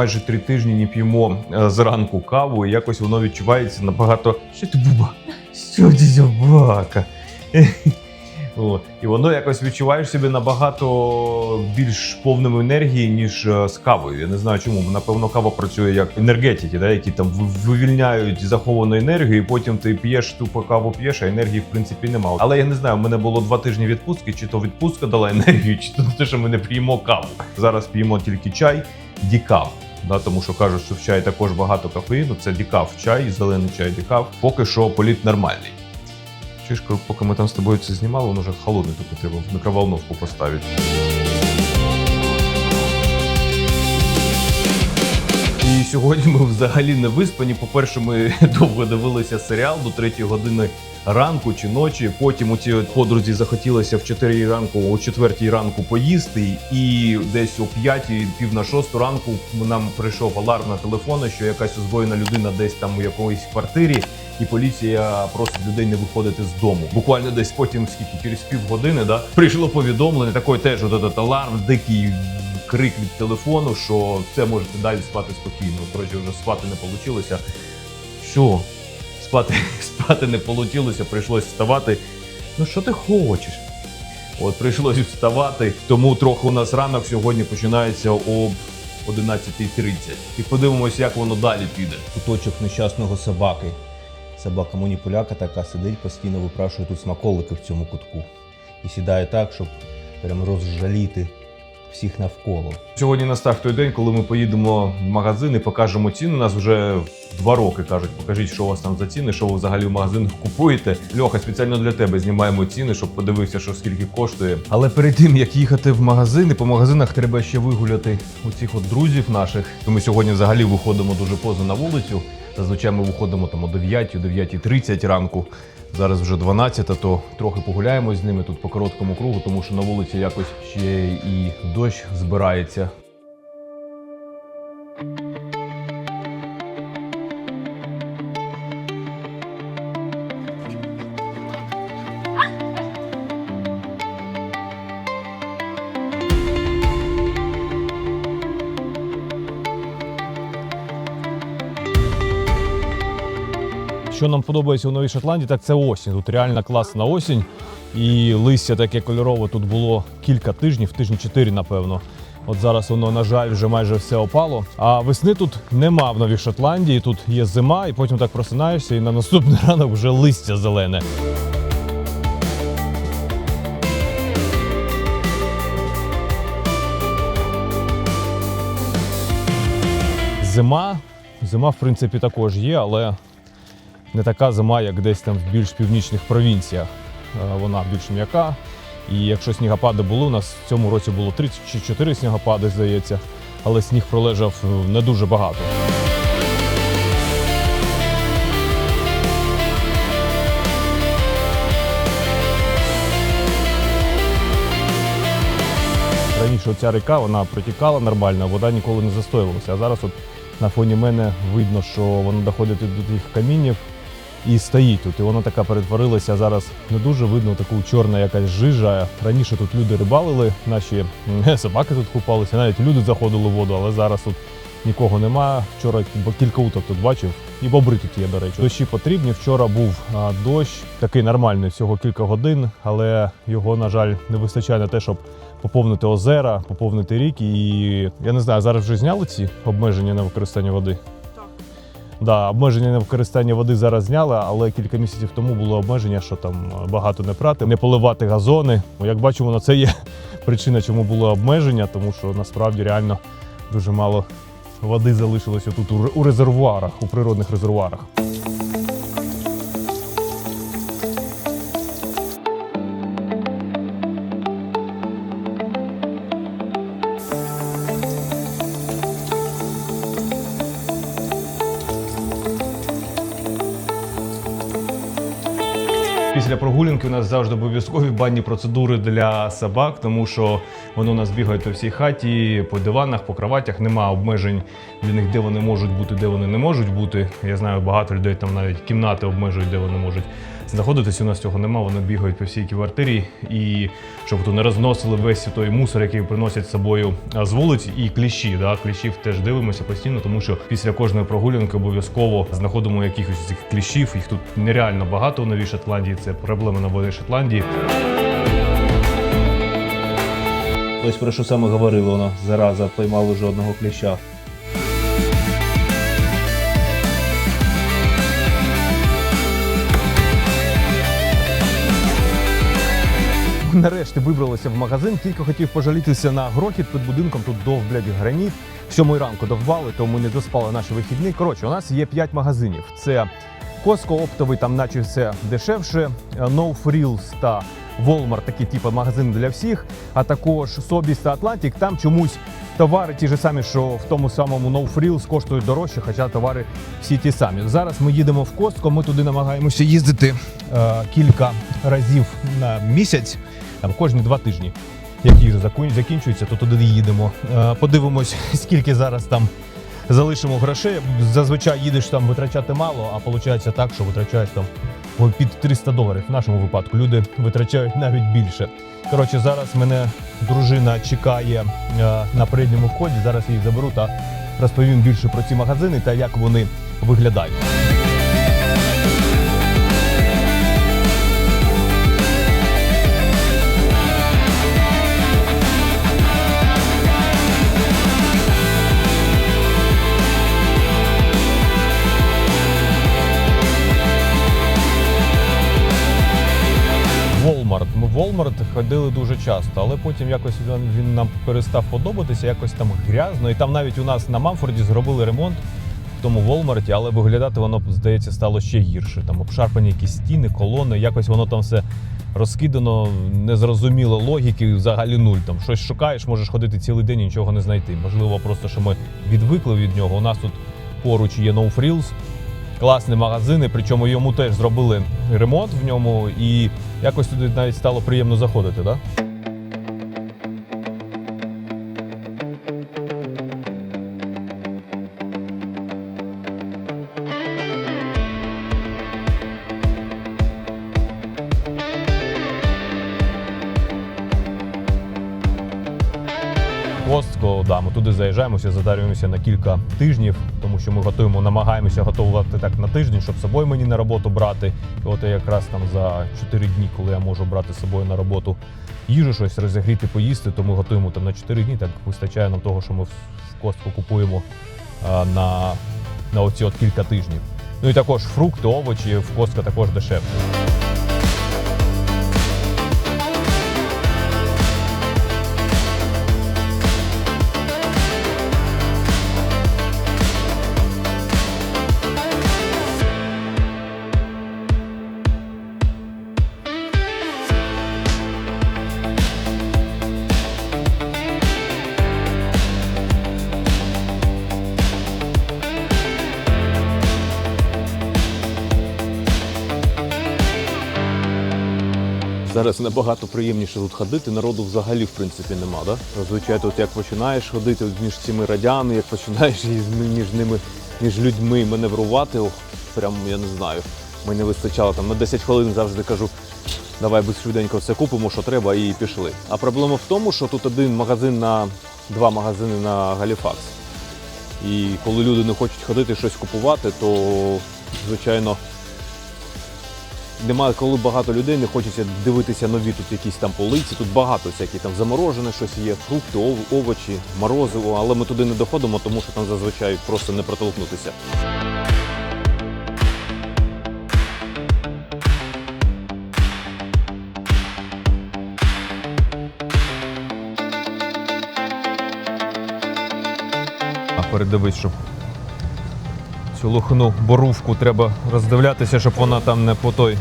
майже три тижні не п'ємо е, зранку каву, і якось воно відчувається набагато. Що ти буба? Що ти собака? І воно якось відчуваєш себе набагато більш повним енергії, ніж е, з кавою. Я не знаю чому. Напевно, кава працює як енергетики, да, які там вивільняють заховану енергію, і потім ти п'єш тупо каву п'єш, а енергії в принципі немає. Але я не знаю, у мене було два тижні відпустки, чи то відпустка дала енергію, чи то те, що ми не п'ємо каву. Зараз п'ємо тільки чай, дікав. Да, тому що кажуть, що в чаї також багато кофеїну. Це дікав чай, зелений чай дікав. Поки що політ нормальний. Чишко, поки ми там з тобою це знімали, воно вже холодний, тут треба в микроволновку поставити. Сьогодні ми взагалі не виспані. По-перше, ми довго дивилися серіал до 3 години ранку чи ночі. Потім у цій подрузі захотілося в 4 ранку, о 4 ранку поїсти. І десь о 5, пів на 6 ранку нам прийшов аларм на телефони, що якась озброєна людина десь там у якоїсь квартирі, і поліція просить людей не виходити з дому. Буквально десь потім, скільки через півгодини, да, прийшло повідомлення. Такий теж от этот аларм, дикий крик від телефону, що це можете далі спати спокійно. Коротше, вже спати не вийшло. Що? Спати, спати не вийшло, прийшлось вставати. Ну що ти хочеш? От прийшлось вставати, тому трохи у нас ранок сьогодні починається об 11.30. І подивимось, як воно далі піде. куточок нещасного собаки. Собака маніпуляка така сидить, постійно випрашує тут смаколики в цьому кутку. І сідає так, щоб прям розжаліти всіх навколо. Сьогодні настав той день, коли ми поїдемо в магазин і покажемо ціни. Нас вже два роки кажуть, покажіть, що у вас там за ціни, що ви взагалі в магазинах купуєте. Льоха, спеціально для тебе знімаємо ціни, щоб подивився, що скільки коштує. Але перед тим як їхати в магазин, і по магазинах треба ще вигуляти оцих от друзів наших. Ми сьогодні взагалі виходимо дуже поза на вулицю. Зазвичай ми виходимо там о 9, о 9.30 ранку. Зараз вже 12, то трохи погуляємо з ними тут по короткому кругу, тому що на вулиці якось ще і дощ збирається. Що нам подобається у Новій Шотландії, так це осінь. Тут реально класна осінь. І листя таке кольорове тут було кілька тижнів, тижні чотири, напевно. От зараз воно, на жаль, вже майже все опало. А весни тут нема в Новій Шотландії. Тут є зима, і потім так просинаєшся, і на наступний ранок вже листя зелене. Зима. Зима, в принципі, також є, але не така зима, як десь там в більш північних провінціях. Е, Вона більш м'яка. І якщо снігопади були, у нас в цьому році було 3 чи 4 снігопади, здається, але сніг пролежав е, не дуже багато. Раніше ця ріка вона протікала нормально, вода ніколи не застоювалася. А зараз от на фоні мене видно, що воно доходить до тих камінів і стоїть тут. І вона така перетворилася зараз не дуже видно таку чорна якась жижа. Раніше тут люди рибалили, наші собаки тут купалися, навіть люди заходили в воду, але зараз тут нікого нема. Вчора кілька уток тут бачив, і бобри тут є, до речі. Дощі потрібні. Вчора був дощ, такий нормальний, всього кілька годин, але його, на жаль, не вистачає на те, щоб поповнити озера, поповнити ріки. І я не знаю, зараз вже зняли ці обмеження на використання води. Да, обмеження на використання води зараз зняли, але кілька місяців тому було обмеження, що там е, багато не прати, не поливати газони. Ну, Як бачимо, на це є причина, чому було обмеження, тому що насправді реально дуже мало води залишилося тут у ре- у резервуарах, у природних резервуарах. Після прогулянки у нас завжди обов'язкові банні процедури для собак, тому що воно у нас бігають по всій хаті, по диванах, по кроватях. Нема обмежень для них, де вони можуть бути, де вони не можуть бути. Я знаю, багато людей там навіть кімнати обмежують, де вони можуть знаходитись. У нас цього нема. Вони бігають по всій квартирі і щоб тут не розносили весь той мусор, який приносять з собою з вулиць, і кліщі. Да? Кліщів теж дивимося постійно, тому що після кожної прогулянки обов'язково знаходимо якихось цих кліщів. Їх тут нереально багато у Новій Шотландії. Це проблема Нової Шотландії. Ось про що саме говорили вона, зараза, поймали жодного кліща. Нарешті вибралися в магазин, тільки хотів пожалітися на грохіт під будинком. Тут дов, блядь, граніт. Сьомої ранку довбали, тому не доспали наші вихідні. Коротше, у нас є 5 магазинів. Це Costco оптовий, там наче все дешевше, No Frills та Walmart, такі типу магазини для всіх, а також Sobeys та Atlantic. Там чомусь товари ті ж самі, що в тому самому No Frills коштують дорожче, хоча товари всі ті самі. Зараз ми їдемо в Costco, ми туди намагаємося їздити е, кілька разів на місяць, там кожні два тижні. Як їжа закін- закінчується, то туди їдемо. Е, Подивимось, скільки зараз там залишимо грошей. Зазвичай їдеш там витрачати мало, а виходить так, що витрачаєш там під 300 доларів. В нашому випадку люди витрачають навіть більше. Коротше, зараз мене дружина чекає е, на передньому вході. Зараз їх заберу та розповім більше про ці магазини та як вони виглядають. Ми в Walmart ходили дуже часто, але потім якось він, він нам перестав подобатися, якось там грязно. І там навіть у нас на Мамфорді зробили ремонт в тому Walmart, але виглядати воно, здається, стало ще гірше. Там обшарпані якісь стіни, колони, якось воно там все розкидано, незрозуміло логіки, взагалі нуль. Там щось шукаєш, можеш ходити цілий день і нічого не знайти. Можливо, просто що ми відвикли від нього. У нас тут поруч є No Frills, класні магазини, причому йому теж зробили ремонт в ньому, і якось туди навіть стало приємно заходити? Да? Костко, да, ми туди заїжджаємося, задарюємося на кілька тижнів, що ми готуємо, намагаємося готувати так на тиждень, щоб з собою мені на роботу брати. І от я якраз там за 4 дні, коли я можу брати з собою на роботу їжу, щось розігріти, поїсти, то ми готуємо там на 4 дні. Так вистачає нам того, що ми в Костку купуємо на, на оці от кілька тижнів. Ну і також фрукти, овочі в Костка також дешевше. Зараз набагато приємніше тут ходити, народу взагалі в принципі нема, да? Зазвичай тут як починаєш ходити між цими радями, як починаєш між ними, між людьми маневрувати, ох, прям я не знаю. Мені вистачало там на 10 хвилин завжди кажу, давай швиденько все купимо, що треба, і пішли. А проблема в тому, що тут один магазин на два магазини на Галіфакс. І коли люди не хочуть ходити щось купувати, то звичайно немає, коли багато людей не хочеться дивитися нові тут якісь там полиці. Тут багато всякі там заморожене щось є, фрукти, овочі, морозиво, але ми туди не доходимо, тому що там зазвичай просто не протолкнутися. А передивись, щоб цю лухну борувку треба роздивлятися, щоб вона там не по той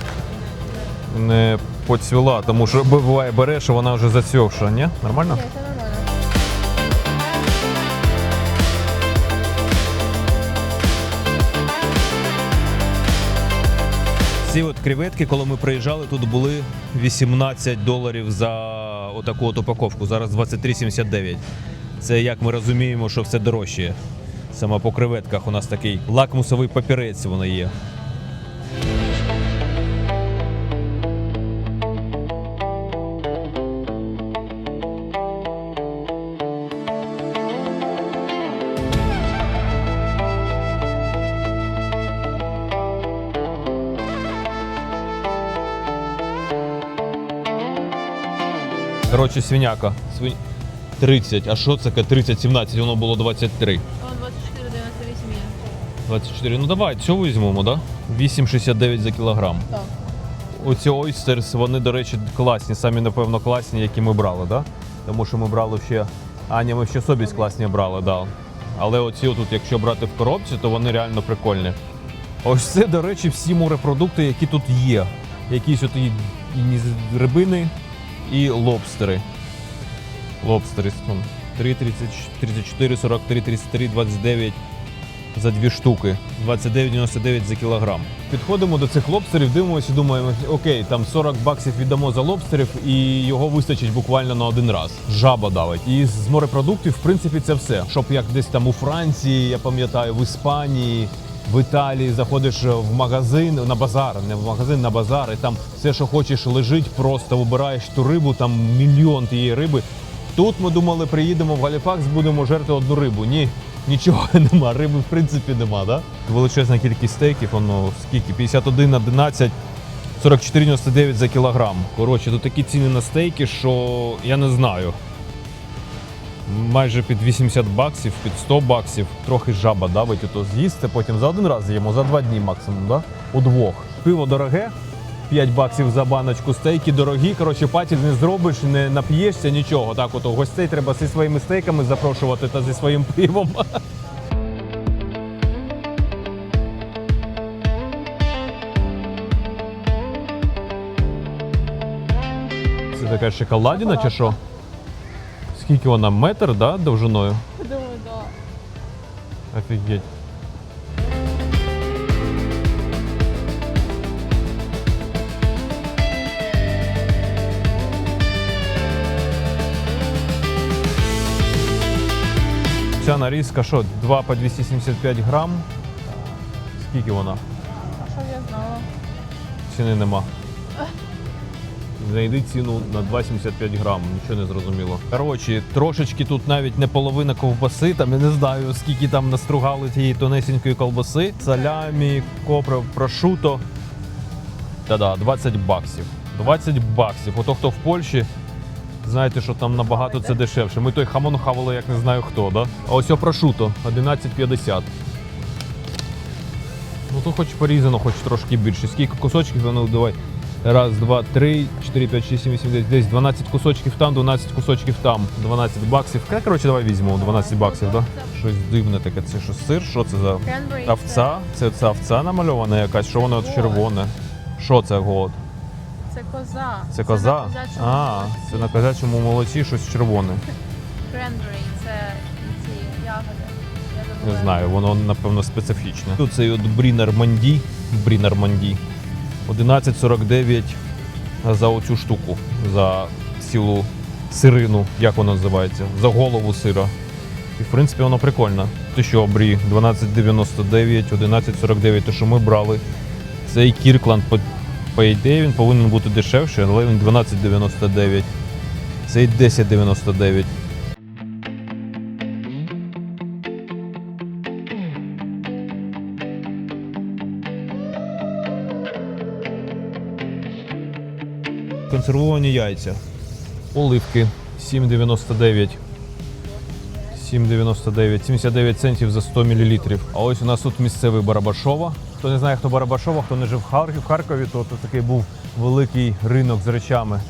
не поцвіла, тому що буває береш, і вона вже зацьовша, ні? Нормально? Ні, це нормально. Ці от креветки, коли ми приїжджали, тут були 18 доларів за отаку от упаковку. Зараз 23,79. Це як ми розуміємо, що все дорожче. Саме по креветках у нас такий лакмусовий папірець воно є. Коротше, свиняка. Свин... 30. А що це? 30-17, воно було 23. Он 24,98 є. 24. Ну давай, цього візьмемо, да? 8,69 за кілограм. Так. Оці ойстерс, вони, до речі, класні, самі, напевно, класні, які ми брали, да? Тому що ми брали ще. Аня, ми ще собі класні брали, да. Але оці отут, якщо брати в коробці, то вони реально прикольні. Ось це, до речі, всі морепродукти, які тут є. Якісь от і, рибини і лобстери. Лобстери. вон, 3, 34, 43, 33, 29 за дві штуки. 29,99 за кілограм. Підходимо до цих лобстерів, дивимося і думаємо, окей, там 40 баксів віддамо за лобстерів, і його вистачить буквально на один раз. Жаба давить. І з морепродуктів, в принципі, це все. Щоб як десь там у Франції, я пам'ятаю, в Іспанії. В Італії заходиш в магазин на базар, не в магазин, на базар, і там все, що хочеш, лежить, просто вибираєш ту рибу, там мільйон тієї риби. Тут ми думали, приїдемо в Галіфакс, будемо жерти одну рибу. Ні, нічого нема. Риби в принципі нема, да? Величезна кількість стейків, воно скільки? 51, 11, 44,99 за кілограм. Коротше, тут такі ціни на стейки, що я не знаю. Майже під 80 баксів, під 100 баксів. Трохи жаба давить, то з'їсти, потім за один раз з'їмо, за два дні максимум, да? Удвох. Пиво дороге, 5 баксів за баночку, стейки дорогі. Коротше, патіль не зробиш, не нап'єшся, нічого. Так, от гостей треба зі своїми стейками запрошувати та зі своїм пивом. Це така шоколадіна чи що? Скільки вона? Метр, да, довжиною? Думаю, да. Офігеть. Ця нарізка що, 2 по 275 грам. Скільки вона? А що я знала? Ціни нема. Знайди ціну на 2,75 грам, нічого не зрозуміло. Коротше, трошечки тут навіть не половина ковбаси, там я не знаю, скільки там настругали тієї тонесенької ковбаси. Салямі, копра, прошуто. Та-да, 20 баксів. 20 баксів. Ото хто в Польщі, знаєте, що там набагато це дешевше. Ми той хамон хавали, як не знаю хто, да? А ось прошуто 11,50. Ну то хоч порізано, хоч трошки більше. Скільки кусочків, ну давай. Раз, два, три, чотири, п'ять, шість, сім, вісім, дев'ять, десь 12 кусочків там, 12 кусочків там, 12 баксів. Ка- Коротше, давай візьмемо 12 баксів, да? Щось дивне таке, це що сир, що це за овця? Це, це овця намальована якась, що воно червоне? Що це голод? Це коза. Це коза? на А, молоці. це на козячому молоці щось червоне. Cranberry, це ці ягоди. Я Не знаю, воно напевно специфічне. Тут цей от брі Норманді, брі Норманді, 11,49 за оцю штуку, за цілу сирину, як воно називається, за голову сира. І в принципі воно прикольно. Ти що, брі 12,99, 11,49, те, що ми брали. Цей Кіркланд, по, по ідеї, він повинен бути дешевший, але він 12,99. Цей 10,99. Консервовані яйця. Оливки 7,99. 7,99, 79 центів за 100 мл. А ось у нас тут місцевий Барабашова. Хто не знає, хто Барабашова, хто не жив в Харкові, то тут такий був великий ринок з речами.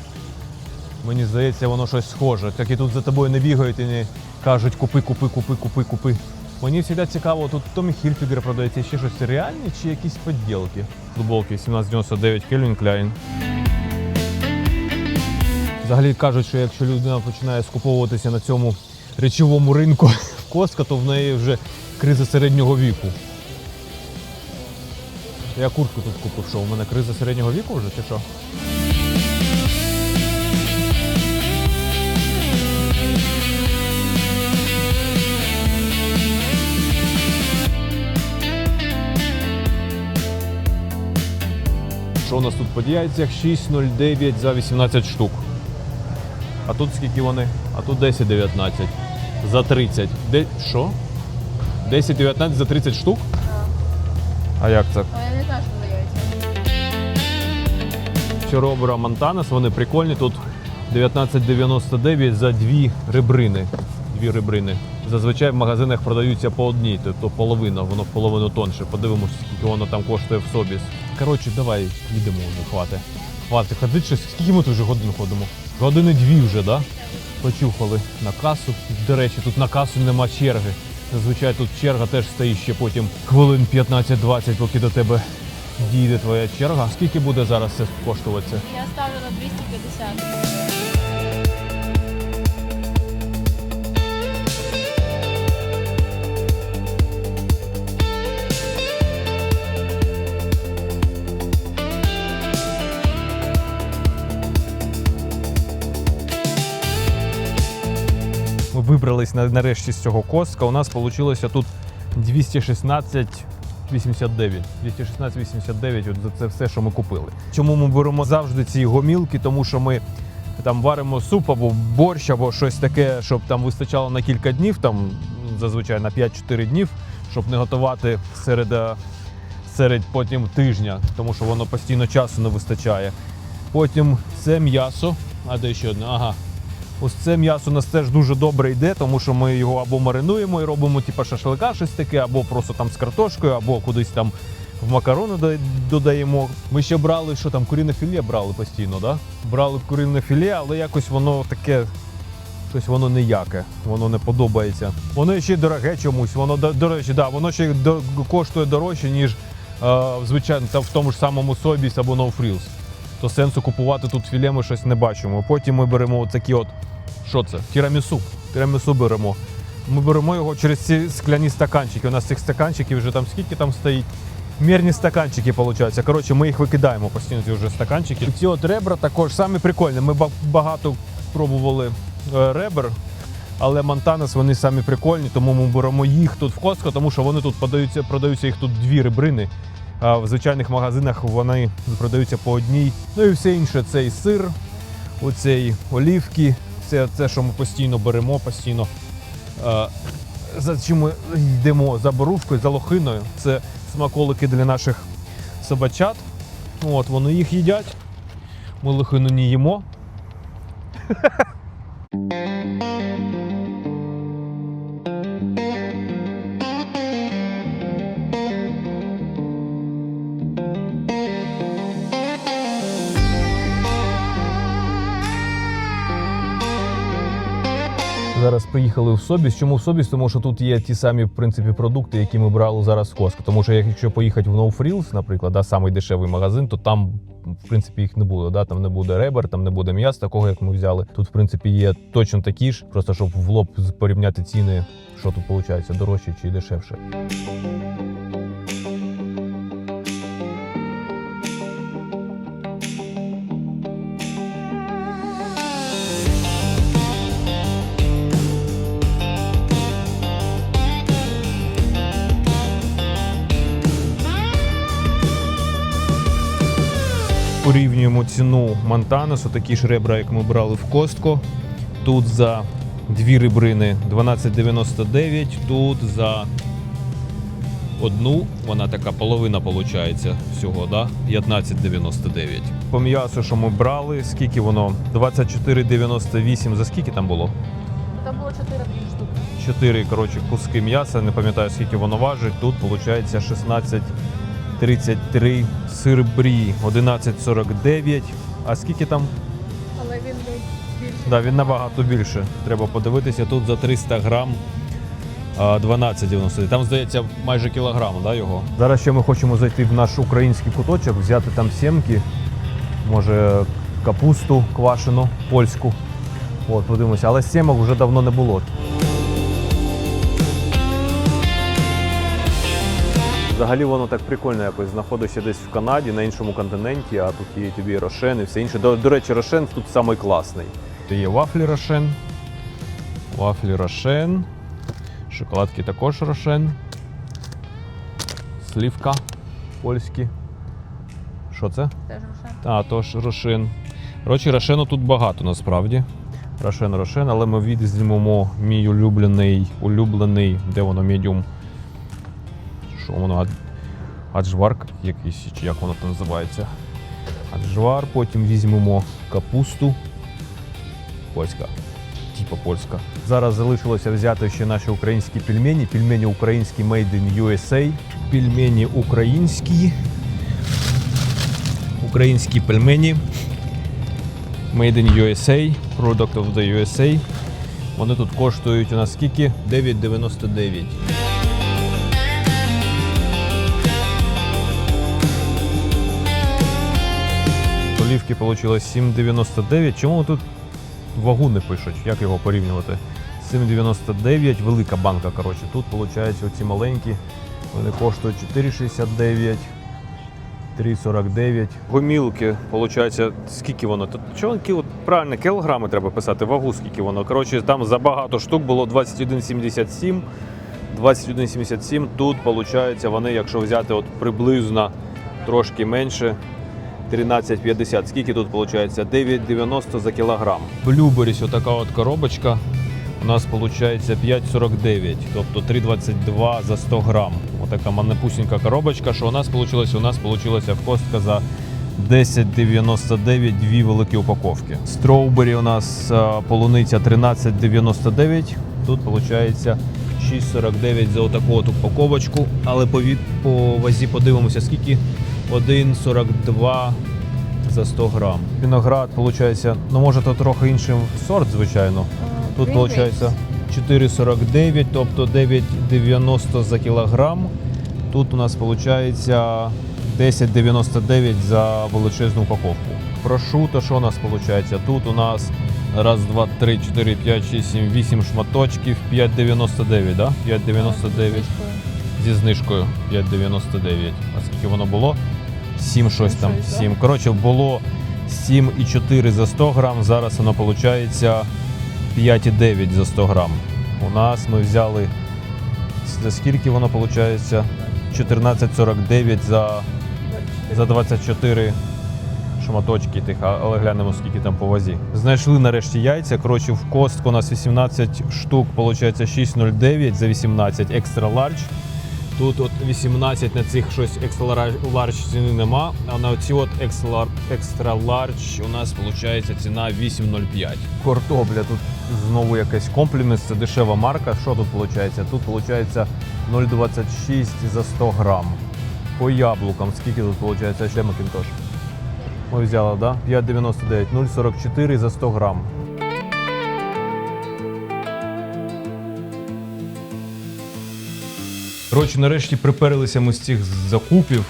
Мені здається, воно щось схоже. Так і тут за тобою не бігають і не кажуть купи, купи, купи, купи, купи. Мені завжди цікаво, тут Томі Хільфігер продається ще щось реальне чи якісь поділки. Футболки 1799 Кельвін Кляйн. Взагалі кажуть, що якщо людина починає скуповуватися на цьому речовому ринку в Костка, то в неї вже криза середнього віку. Я куртку тут купив, що у мене криза середнього віку вже чи що? Що у нас тут по яйцях? 6,09 за 18 штук. А тут скільки вони? А тут 10,19 за 30. Де... Що? 10,19 за 30 штук? А як це? А я що за Монтанес, вони прикольні. Тут 19,99 за дві ребрини. Дві ребрини. Зазвичай в магазинах продаються по одній, тобто половина, воно в половину тонше. Подивимося, скільки воно там коштує в собіс. Коротше, давай їдемо вже, хвати. Хвати, ходить щось. Скільки ми тут вже годин ходимо? Години дві вже, да? Почухали на касу. До речі, тут на касу нема черги. Зазвичай тут черга теж стоїть ще потім хвилин 15-20, поки до тебе дійде твоя черга. Скільки буде зараз це коштуватися? Я ставлю на 250. Вибрались на- нарешті з цього коска. У нас вийшло тут 216 89. 216,89 от за це все, що ми купили. Чому ми беремо завжди ці гомілки? Тому що ми там варимо суп або борщ, або щось таке, щоб там вистачало на кілька днів, там зазвичай на 5-4 днів, щоб не готувати серед, е, серед потім тижня, тому що воно постійно часу не вистачає. Потім це м'ясо. А де ще одне? Ага. Ось це м'ясо у нас теж дуже добре йде, тому що ми його або маринуємо і робимо типу шашлика, щось таке, або просто там з картошкою, або кудись там в макарони додаємо. Ми ще брали, що там, куріне філе брали постійно, да? Брали куріне філе, але якось воно таке. Щось воно ніяке, воно не подобається. Воно ще й дороге чомусь. Воно до, речі, да, воно ще коштує дорожче, ніж е, звичайно в тому ж самому Собіс або No Frills. То сенсу купувати тут філе ми щось не бачимо. Потім ми беремо такі от що це? Тірамісу. Тірамісу беремо. Ми беремо його через ці скляні стаканчики. У нас цих стаканчиків вже там скільки там стоїть. Мірні стаканчики, виходить. Коротше, ми їх викидаємо постійно, ці вже стаканчики. Ці от ребра також самі прикольні. Ми багато пробували е, ребер, але Монтанес вони самі прикольні, тому ми беремо їх тут в Костко, тому що вони тут продаються, продаються їх тут дві ребрини. В звичайних магазинах вони продаються по одній. Ну і все інше це і сир, оцей олівки. Це те, що ми постійно беремо, постійно. Е, за чим ми йдемо за борувкою, за лохиною. Це смаколики для наших собачат. От, вони їх їдять. Ми лохину не їмо. Зараз приїхали в Собіс. Чому в Собіс? Тому що тут є ті самі в принципі продукти, які ми брали зараз в Коско. Тому що якщо поїхати в No Frills, наприклад, да, самий дешевий магазин, то там в принципі їх не буде. Да? Там не буде ребер, там не буде м'яса, такого як ми взяли. Тут, в принципі, є точно такі ж, просто щоб в лоб порівняти ціни, що тут виходить, дорожче чи дешевше. порівнюємо ціну Монтаносу, такі ж ребра, як ми брали в Костко. Тут за дві ребрини 12,99, тут за одну, вона така половина виходить всього, да? 15,99. По м'ясу, що ми брали, скільки воно? 24,98. За скільки там було? Там було 4 штуки. 4 коротше, куски м'яса, не пам'ятаю, скільки воно важить. Тут виходить 16. 33 сирбрі, 11,49. А скільки там? Але він більше. Да, він набагато більше. Треба подивитися. Тут за 300 грам 12,90. Там, здається, майже кілограм да, його. Зараз ще ми хочемо зайти в наш український куточок, взяти там сімки, може капусту квашену, польську. От, подивимося, але сімок вже давно не було. Взагалі воно так прикольно якось знаходишся десь в Канаді, на іншому континенті, а тут є тобі Рошен і все інше. До, до речі, Рошен тут самий класний. Є вафлі Рошен, вафлі Рошен, шоколадки також Рошен, слівка польські. Що це? Теж вже. А, тож Рошен. Коротше, Рошену тут багато насправді. Рошен, Рошен, але ми візьмемо мій улюблений, улюблений, де воно медіум. Воно? Ад- Аджвар якийсь, чи як воно там називається. Аджвар, потім візьмемо капусту. Польська. Типа польська. Зараз залишилося взяти ще наші українські пельмені. Пельмені українські Made in USA. Пельмені українські. Українські пельмені. Made in USA. Product of the USA. Вони тут коштують у нас скільки? 9,99. Олівки вийшло 7,99. Чому тут вагу не пишуть? Як його порівнювати? 7,99, велика банка, коротше. Тут, виходить, оці маленькі, вони коштують 4,69, 3,49. Гомілки, виходить, скільки воно? Тут чого кіл... правильно, кілограми треба писати, вагу скільки воно. Коротше, там забагато штук було 21,77. 21,77. Тут, виходить, вони, якщо взяти от приблизно трошки менше, 13,50. Скільки тут виходить? 9,90 за кілограм. Блюберіс, отака от коробочка. У нас виходить 5,49, тобто 3,22 за 100 грам. Отака манепусінька коробочка. Що у нас вийшло? У нас вийшло в костка за 10,99 дві великі упаковки. Строубері у нас е, полуниця 13,99. Тут виходить 6,49 за отаку от упаковочку. Але по вазі подивимося, скільки 1,42 за 100 грам. Виноград, виходить, ну може то трохи інший сорт, звичайно. Тут виходить 4,49, тобто 9,90 за кілограм. Тут у нас виходить 10,99 за величезну упаковку. Прошуто, що у нас виходить? Тут у нас раз, два, три, чотири, п'ять, шість, сім, вісім шматочків, 5,99, да? 5,99 зі знижкою 5,99. А скільки воно було? 7 щось там. 7. Коротше, було 7,4 за 100 грам, зараз воно виходить 5,9 за 100 грам. У нас ми взяли за скільки воно виходить? 14,49 за, за 24 шматочки тих, але глянемо, скільки там по вазі. Знайшли нарешті яйця. Коротше, в костку у нас 18 штук, виходить 6,09 за 18 екстра ларч. Тут от 18 на цих щось екстра ларч ціни нема, а на ці от екстра, екстра ларч у нас виходить ціна 8,05. Картопля тут знову якийсь комплімент, це дешева марка. Що тут виходить? Тут виходить 0,26 за 100 грам. По яблукам, скільки тут виходить ще макінтош? Ми взяли, да? 5,99, 0,44 за 100 грам. Коротше, нарешті приперлися ми з цих закупів,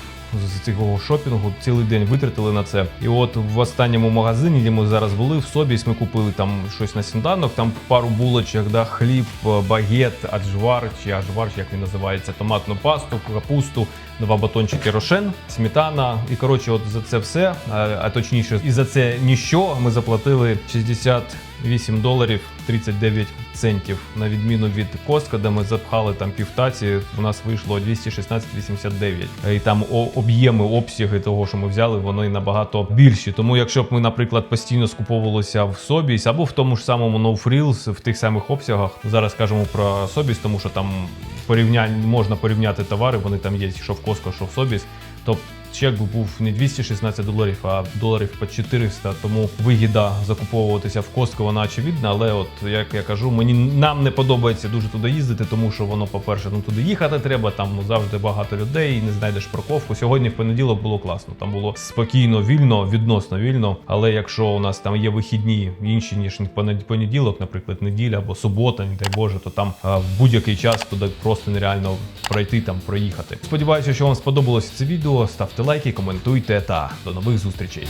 з цього шопінгу, цілий день витратили на це. І от в останньому магазині, де ми зараз були, в Собіс, ми купили там щось на сніданок, там пару булочок, да, хліб, багет, аджвар, чи аджвар, як він називається, томатну пасту, капусту, два батончики рошен, сметана. І коротше, от за це все, а, точніше, і за це ніщо ми заплатили 68 доларів 39 центів. На відміну від Костка, де ми запхали там півтаці, у нас вийшло 216,89. І там об'єми, обсяги того, що ми взяли, вони набагато більші. Тому, якщо б ми, наприклад, постійно скуповувалися в Собіс або в тому ж самому No Frills, в тих самих обсягах, зараз кажемо про Собіс, тому що там порівнянь можна порівняти товари, вони там є, що в Що в Собіс. То чек був не 216 доларів, а доларів по 400. Тому вигіда закуповуватися в Костко, вона очевидна. Але от як я кажу, мені нам не подобається дуже туди їздити, тому що воно, по-перше, ну туди їхати треба. Там ну завжди багато людей, не знайдеш парковку. Сьогодні в понеділок було класно. Там було спокійно, вільно, відносно вільно. Але якщо у нас там є вихідні інші ніж понед- понеділок, наприклад, неділя або субота, не дай Боже, то там в будь-який час туди просто нереально пройти там, проїхати. Сподіваюся, що вам сподобалось це відео. Ставте лайки, коментуйте та до нових зустрічей.